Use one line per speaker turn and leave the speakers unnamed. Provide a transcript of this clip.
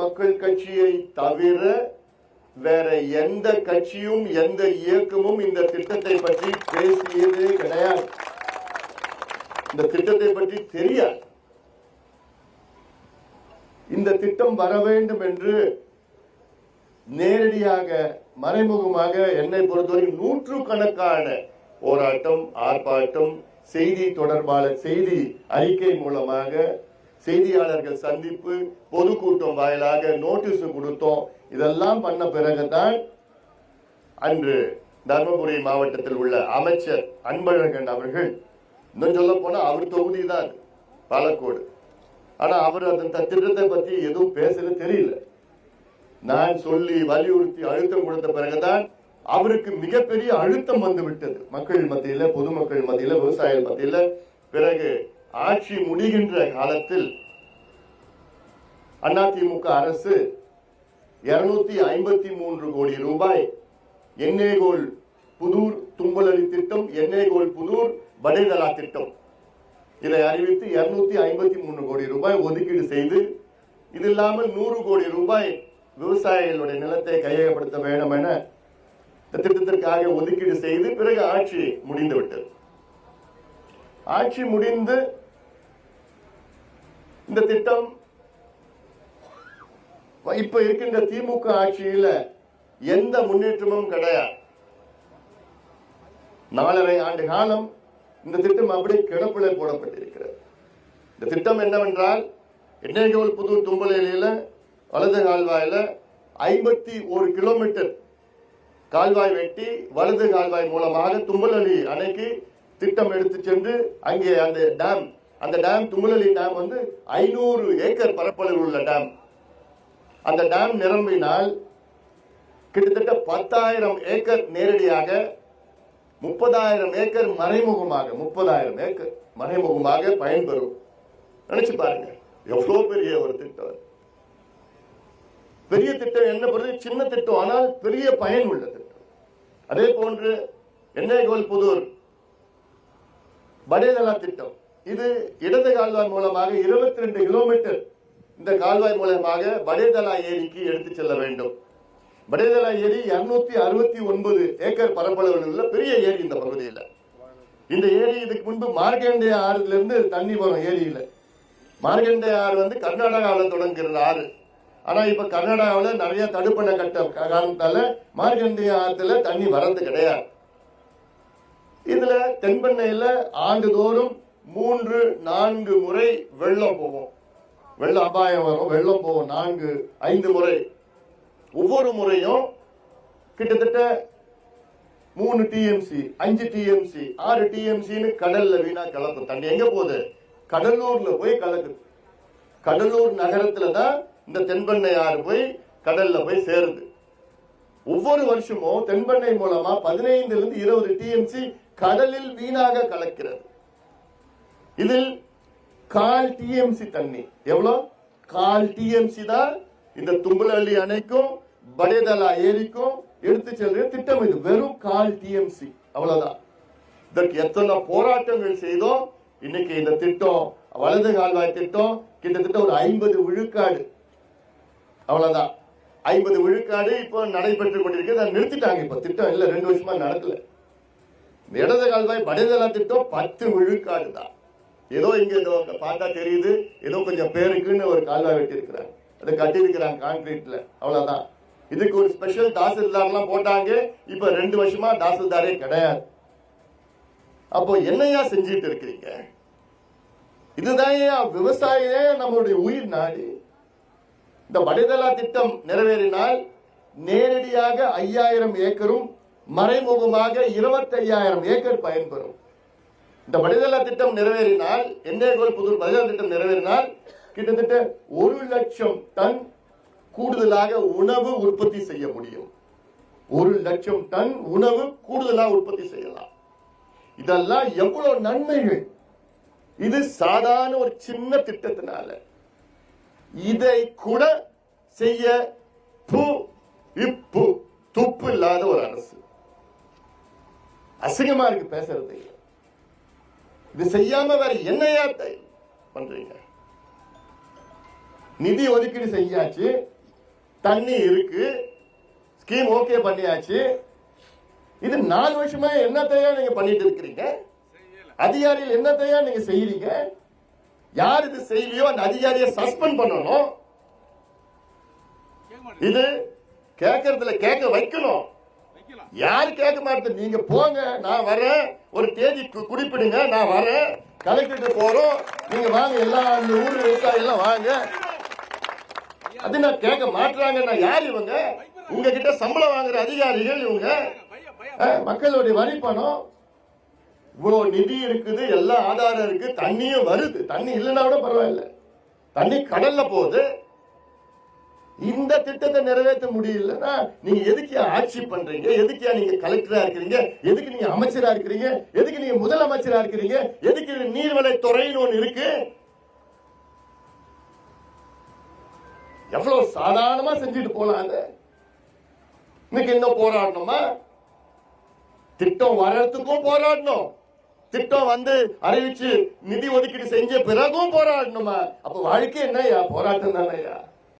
மக்கள் கட்சியை தவிர வேற எந்த கட்சியும் எந்த இயக்கமும் இந்த திட்டத்தை பற்றி பேசியதே கிடையாது. இந்த திட்டத்தை பற்றி தெரியாது. இந்த திட்டம் வர வேண்டும் என்று நேரடியாக மறைமுகமாக என்னை பொறுத்தவரை நூற்றுக்கணக்கான போராட்டம் ஆர்ப்பாட்டம் செய்தி தொடர்பாளர் செய்தி அறிக்கை மூலமாக செய்தியாளர்கள் சந்திப்பு பொதுக்கூட்டம் வாயிலாக நோட்டீஸ் கொடுத்தோம். இதெல்லாம் பண்ண பிறகுதான் அன்று தர்மபுரி மாவட்டத்தில் உள்ள அமைச்சர் அன்பழகன் அவர்கள் இன்னும் சொல்ல போனா அவர் தொகுதி தான் பாலக்கோடு. ஆனா அவர் அந்த திட்டத்தை பத்தி எதுவும் பேசல தெரியல. நான் சொல்லி வலியுறுத்தி அழுத்தம் கொடுத்த பிறகுதான் அவருக்கு மிகப்பெரிய அழுத்தம் வந்து விட்டது. மக்கள் மத்தியில பொதுமக்கள் மத்தியில விவசாயிகள் மத்தியில. பிறகு ஆட்சி முடிகின்ற காலத்தில் அதிமுக அரசு இருநூத்தி ஐம்பத்தி மூன்று கோடி ரூபாய் எண்ணெய்கோல் புதூர் தும்பலரி திட்டம் எண்ணெய்கோல் புதூர் வடைதலா திட்டம். இதை அறிவித்து இருநூத்தி ஐம்பத்தி மூணு கோடி ரூபாய் ஒதுக்கீடு செய்து இது இல்லாமல் நூறு கோடி ரூபாய் விவசாயிகளுடைய நிலத்தை கையகப்படுத்த வேண்டும் என திட்டத்திற்காக ஒதுக்கீடு செய்து பிறகு ஆட்சி முடிந்து விட்டது ஆட்சி முடிந்து இந்த திட்டம் இப்ப இருக்கின்ற திமுக ஆட்சியில எந்த முன்னேற்றமும் கிடையாது. நாலரை ஆண்டு காலம் இந்த திட்டம் அப்படியே கிடப்பிலே போடப்பட்டிருக்கிறது. இந்த திட்டம் என்னவென்றால் எண்ணெய்கோல் புது தும்பலேலியில வலது கால்வாயில ஐம்பத்தி ஒரு கிலோமீட்டர் கால்வாய் வெட்டி வலது கால்வாய் மூலமாக தும்பலி அணைக்கு திட்டம் எடுத்து சென்று அங்கே அந்த டேம் அந்த டேம் துமுலலி டேம் வந்து ஐநூறு ஏக்கர் பரப்பளவில் உள்ள டேம் அந்த டேம் நிரம்பினால் கிட்டத்தட்ட பத்தாயிரம் ஏக்கர் நேரடியாக முப்பதாயிரம் ஏக்கர் மறைமுகமாக முப்பதாயிரம் ஏக்கர் மறைமுகமாக பயன்பெறும். நினைச்சு பாருங்க எவ்வளவு பெரிய ஒரு திட்டம் பெரிய திட்டம் என்ன பொறுத்து சின்ன திட்டம் ஆனால் பெரிய பயன் உள்ள திட்டம். அதே போன்று எண்ணெய்கோல் புதூர் படேதலா திட்டம். இது இடது கால்வாய் மூலமாக இருபத்தி ரெண்டு கிலோமீட்டர் இந்த கால்வாய் மூலமாக படேதலா ஏரிக்கு எடுத்து செல்ல வேண்டும். படேதலா ஏரி இருநூத்தி அறுபத்தி ஒன்பது ஏக்கர் பரப்பளவில் உள்ள பெரிய ஏரி இந்த பகுதியில். இந்த ஏரி இதுக்கு முன்பு மார்க்கண்டே ஆறுல இருந்து தண்ணி வரும் ஏரியில மார்க்கண்டே ஆறு வந்து கர்நாடகாவில் தொடங்குகிற ஆறு. ஆனா இப்ப கர்நாடகாவில் நிறைய தடுப்பணை கட்ட காரணத்தால மார்க்கண்டே ஆற்றுல தண்ணி வரது கிடையாது. இதுல தென்பெண்ணையில ஆண்டுதோறும் மூன்று நான்கு முறை வெள்ளம் போகும் வெள்ள அபாயம் வரும். வெள்ளம் போகும் நான்கு ஐந்து முறை. ஒவ்வொரு முறையும் கிட்டத்தட்ட மூணு டிஎம்சி அஞ்சு டிஎம்சி ஆறு டிஎம்சின்னு கடல்ல வீணா கலக்கும் தண்ணி எங்க போகுது? கடலூர்ல போய் கலக்குது. கடலூர் நகரத்துல தான் இந்த தென்பெண்ணை ஆறு போய் கடல்ல போய் சேருது. ஒவ்வொரு வருஷமும் தென்பெண்ணை மூலமா பதினைந்துல இருந்து இருபது டிஎம்சி கடலில் வீணாக கலக்கிறது. இதில் கால் டிஎம்சி தண்ணி. எவ்வளோ? கால் டிஎம்சி தான் இந்த தும்பலள்ளி அணைக்கும் படேதலா ஏரிக்கும் எடுத்து செல்ற திட்டம் இது. வெறும் கால் டிஎம்சி அவ்வளவுதான். இதற்கு எத்தனை போராட்டங்கள் செய்தோம்? இன்னைக்கு இந்த திட்டம் வலது கால்வாய் திட்டம் கிட்டத்தட்ட ஒரு ஐம்பது விழுக்காடு. அவ்வளவுதான். ஐம்பது விழுக்காடு இப்போ நடைபெற்று கொண்டிருக்கு அதை நிறுத்திட்டாங்க. இப்ப திட்டம் இல்ல. ரெண்டு வருஷமா நடக்கல. இடது கால்வாய் படைதலா திட்டம் பத்து விழுக்காடு தான் ஏதோ இங்க பார்த்தா தெரியுது. ஏதோ கொஞ்சம் பேருக்குன்னு ஒரு கால்வாய் வெட்டியிருக்கிறாங்க. அதை கட்டியிருக்கிறாங்க கான்கிரீட்ல அவ்வளவுதான். இதுக்கு ஒரு ஸ்பெஷல் தாசில்தார்லாம் போட்டாங்க. இப்ப ரெண்டு வருஷமா தாசில்தாரே கிடையாது. அப்போ என்னையா செஞ்சிட்டு இருக்கிறீங்க? இதுதான் ஏன் விவசாயியே நம்மளுடைய உயிர் நாடு? இந்த வடிதலா திட்டம் நிறைவேறினால் நேரடியாக ஐயாயிரம் ஏக்கரும் மறைமுகமாக இருபத்தி ஐயாயிரம் ஏக்கர் பயன்பெறும். இந்த மனிதநல திட்டம் நிறைவேறினால் எண்ணெய்கோல் புதூர் மனிதநல திட்டம் நிறைவேறினால் கிட்டத்தட்ட ஒரு லட்சம் டன் கூடுதலாக உணவு உற்பத்தி செய்ய முடியும். ஒரு லட்சம் டன் உணவு கூடுதலாக உற்பத்தி செய்யலாம். இதெல்லாம் எவ்வளவு நன்மைகள்? இது சாதாரண ஒரு சின்ன திட்டத்தினால. இதை கூட செய்ய பூ இப்பு துப்பு இல்லாத ஒரு அரசு. அசிங்கமா இருக்கு பேசுறது. இது செய்யாம வேற என்னையா பண்றீங்க? நிதி ஒதுக்கீடு செஞ்சாச்சு தண்ணி இருக்கு ஸ்கீம் ஓகே பண்ணியாச்சு. இது நாலு வருஷமா என்னத்தையா நீங்க பண்ணிட்டு இருக்கிறீங்க? அதிகாரிகள் என்னத்தையா நீங்க செய்யறீங்க யார் இது செய்யலையோ அந்த அதிகாரியை சஸ்பெண்ட் பண்ணணும். இது கேட்கறதுல கேட்க வைக்கணும். யாரு கேட்க மாட்டேன் நீங்க போங்க நான் வரேன். ஒரு தேதி குறிப்பிடுங்க நான் வரேன். கலெக்டர் போறோம். நீங்க வாங்க எல்லாம் அந்த ஊர் விவசாயி எல்லாம் வாங்க. அது நான் கேட்க மாட்டுறாங்கன்னா யார் இவங்க? உங்ககிட்ட சம்பளம் வாங்குற அதிகாரிகள் இவங்க. மக்களுடைய வரி பணம். இவ்வளோ நிதி இருக்குது எல்லா ஆதாரம் இருக்கு தண்ணியும் வருது. தண்ணி இல்லைன்னா கூட பரவாயில்ல. தண்ணி கடல்ல போகுது. இந்த திட்டத்தை நிறைவேற்ற முடியலன்னா நீங்க எதுக்கு ஆட்சி பண்றீங்க? எதுக்கு நீங்க கலெக்டரா இருக்கிறீங்க? எதுக்கு நீங்க அமைச்சரா இருக்கிறீங்க? எதுக்கு நீங்க முதலமைச்சரா இருக்கிறீங்க? எதுக்கு நீர்வளை துறைன்னு ஒண்ணு இருக்கு? எவ்வளவு சாதாரணமா செஞ்சுட்டு போலாம் அது இன்னைக்கு என்ன போராடணுமா? திட்டம் வர்றதுக்கும் போராடணும். திட்டம் வந்து அறிவிச்சு நிதி ஒதுக்கீடு செஞ்ச பிறகும் போராடணுமா? அப்ப வாழ்க்கை என்னய்யா? போராட்டம் தானேயா